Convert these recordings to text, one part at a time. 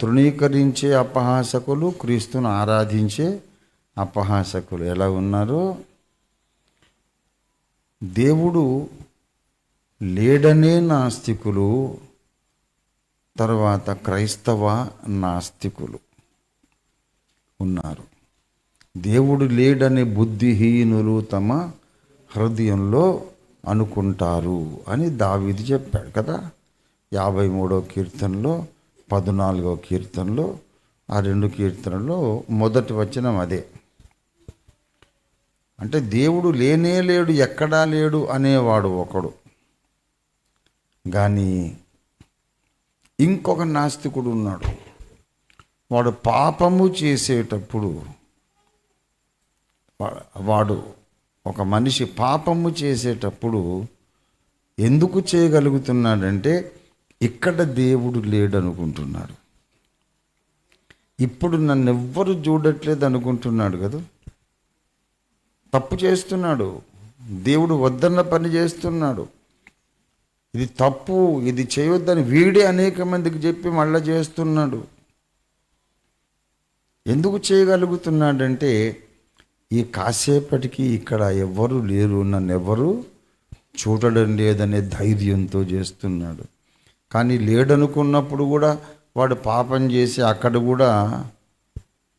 తృణీకరించే అపహాసకులు క్రీస్తును ఆరాధించే అపహాసకులు ఎలా ఉన్నారో? దేవుడు లేడనే నాస్తికులు తర్వాత క్రైస్తవ నాస్తికులు ఉన్నారు. దేవుడు లేడనే బుద్ధిహీనులు తమ హృదయంలో అనుకుంటారు అని దావిది చెప్పాడు కదా. యాభై మూడో కీర్తనలో పద్నాలుగో కీర్తనలో ఆ రెండు కీర్తనలో మొదటి వచనం అదే. అంటే దేవుడు లేనే లేడు ఎక్కడా లేడు అనేవాడు ఒకడు. కానీ ఇంకొక నాస్తికుడు ఉన్నాడు. వాడు పాపము చేసేటప్పుడు వాడు ఒక మనిషి పాపము చేసేటప్పుడు ఎందుకు చేయగలుగుతున్నాడంటే ఇక్కడ దేవుడు లేడనుకుంటున్నాడు. ఇప్పుడు నన్ను ఎవ్వరు చూడట్లేదు అనుకుంటున్నాడు కదా. తప్పు చేస్తున్నాడు. దేవుడు వద్దన్న పని చేస్తున్నాడు. ఇది తప్పు ఇది చేయొద్దని వీడే అనేక మందికి చెప్పి మళ్ళా చేస్తున్నాడు. ఎందుకు చేయగలుగుతున్నాడంటే ఈ కాసేపటికి ఇక్కడ ఎవ్వరు లేరు నన్ను ఎవరు చూడడం లేదనే ధైర్యంతో చేస్తున్నాడు. కానీ లేడనుకున్నప్పుడు కూడా వాడు పాపం చేసి అక్కడ కూడా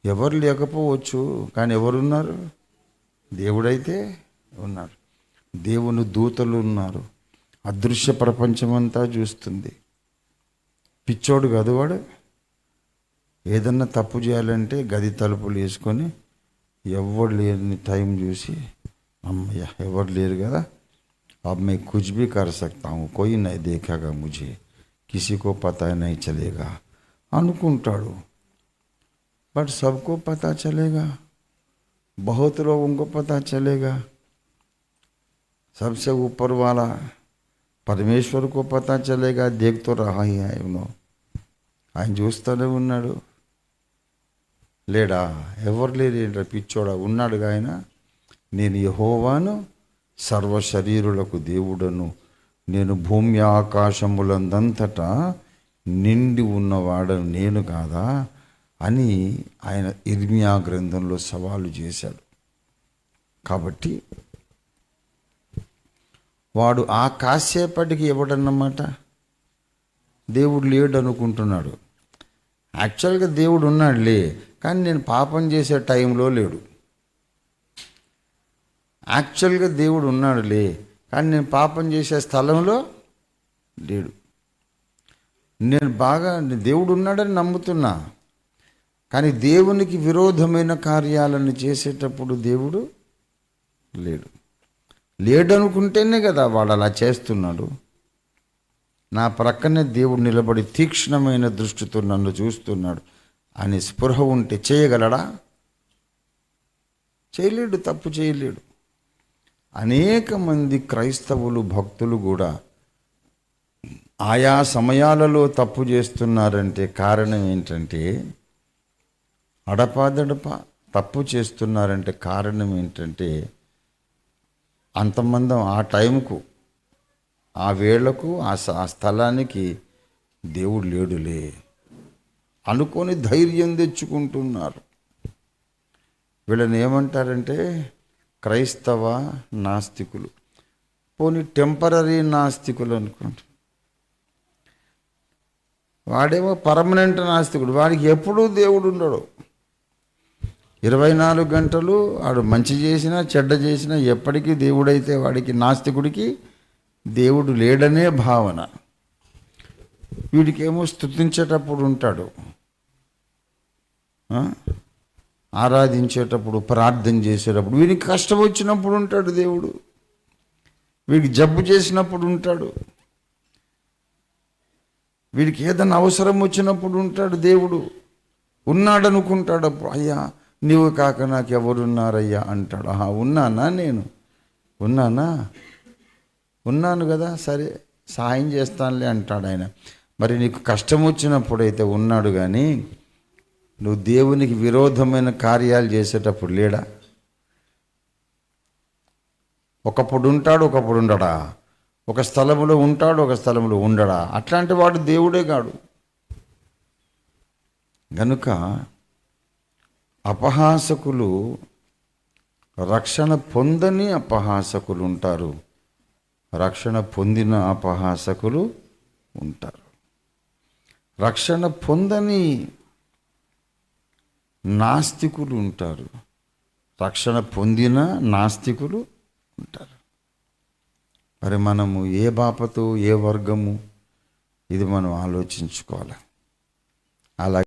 ఎవరు లేకపోవచ్చు కానీ ఎవరున్నారు దేవుడైతే ఉన్నారు దేవుని దూతలు ఉన్నారు అదృశ్య ప్రపంచమంతా చూస్తుంది పిచ్చోడు కాదు వాడు ఏదన్నా తప్పు చేయాలంటే గది తలుపులు వేసుకొని ఎవరు లేని టైం చూసి అమ్మయ్య ఎవరు లేరు కదా अब मैं कुछ भी कर सकता हूँ कोई नहीं देखेगा मुझे किसी को पता नहीं चलेगा అనుకుంటాడు बट सबको पता चलेगा बहुत लोगों को पता चलेगा सबसे ऊपर वाला परमेश्वर को पता चलेगा देख तो रहा ही है उन्हों ఆయన చూస్తూనే ఉన్నాడు లేడా ఎవరు లేడు పిచ్చోడా ఉన్నాడుగా ఆయన నేను యహోవాను సర్వ శరీరులకు దేవుడను నేను భూమి ఆకాశములందంతటా నిండి ఉన్నవాడను నేను కాదా అని ఆయన ఇర్మియా గ్రంథంలో సవాలు చేశాడు. కాబట్టి వాడు ఆ కాసేపటికి ఇవ్వడన్నమాట దేవుడు లేడు అనుకుంటున్నాడు యాక్చువల్గా దేవుడు ఉన్నాడులే కానీ నేను పాపం చేసే టైంలో లేడు. యాక్చువల్గా దేవుడు ఉన్నాడులే కానీ నేను పాపం చేసే స్థలంలో లేడు. నేను బాగా దేవుడు ఉన్నాడని నమ్ముతున్నా. కానీ దేవునికి విరోధమైన కార్యాలను చేసేటప్పుడు దేవుడు లేడు. లేడనుకుంటేనే కదా వాడు అలా చేస్తున్నాడు. నా ప్రక్కనే దేవుడు నిలబడి తీక్ష్ణమైన దృష్టితో నన్ను చూస్తున్నాడు. అని స్పృహ ఉంటే చేయగలడా? చేయలేడు తప్పు చేయలేడు. అనేక మంది క్రైస్తవులు భక్తులు కూడా ఆయా సమయాలలో తప్పు చేస్తున్నారంటే కారణం ఏంటంటే అడపాదడప తప్పు చేస్తున్నారంటే కారణం ఏంటంటే అంతమందం ఆ టైంకు ఆ వేళకు ఆ స్థలానికి దేవుడు లేడులే అనుకొని ధైర్యం తెచ్చుకుంటున్నారు. వీళ్ళని ఏమంటారంటే క్రైస్తవ నాస్తికులు. పోనీ టెంపరీ నాస్తికులు అనుకోండి. వాడేమో పర్మనెంట్ నాస్తికుడు. వాడికి ఎప్పుడూ దేవుడు ఉండడు. ఇరవై నాలుగు గంటలు వాడు మంచి చేసినా చెడ్డ చేసినా ఎప్పటికీ దేవుడైతే వాడికి నాస్తికుడికి దేవుడు లేడనే భావన. వీడికేమో స్తుతించేటప్పుడు ఉంటాడు. ఆరాధించేటప్పుడు ప్రార్థన చేసేటప్పుడు వీనికి కష్టం వచ్చినప్పుడు ఉంటాడు దేవుడు. వీడికి జబ్బు చేసినప్పుడు ఉంటాడు. వీడికి ఏదైనా అవసరం వచ్చినప్పుడు ఉంటాడు దేవుడు. ఉన్నాడనుకుంటాడు అప్పుడు అయ్యా నీవు కాక నాకు ఎవరున్నారయ్యా అంటాడు. ఆహా ఉన్నానా నేను? ఉన్నానా? ఉన్నాను కదా సరే సహాయం చేస్తానులే అంటాడు ఆయన. మరి నీకు కష్టం వచ్చినప్పుడైతే ఉన్నాడు కానీ నువ్వు దేవునికి విరోధమైన కార్యాలు చేసేటప్పుడు లేడా? ఒకప్పుడు ఉంటాడు ఒకప్పుడు ఉండడా? ఒక స్థలంలో ఉంటాడు ఒక స్థలంలో ఉండడా? అట్లాంటి వాడు దేవుడే కాడు. గనుక అపహాసకులు రక్షణ పొందని అపహాసకులు ఉంటారు. రక్షణ పొందిన అపహాసకులు ఉంటారు. రక్షణ పొందని నాస్తికులు ఉంటారు. రక్షణ పొందిన నాస్తికులు ఉంటారు. మరి మనము ఏ బాపతో ఏ వర్గము? ఇది మనం ఆలోచించుకోవాలి. అలా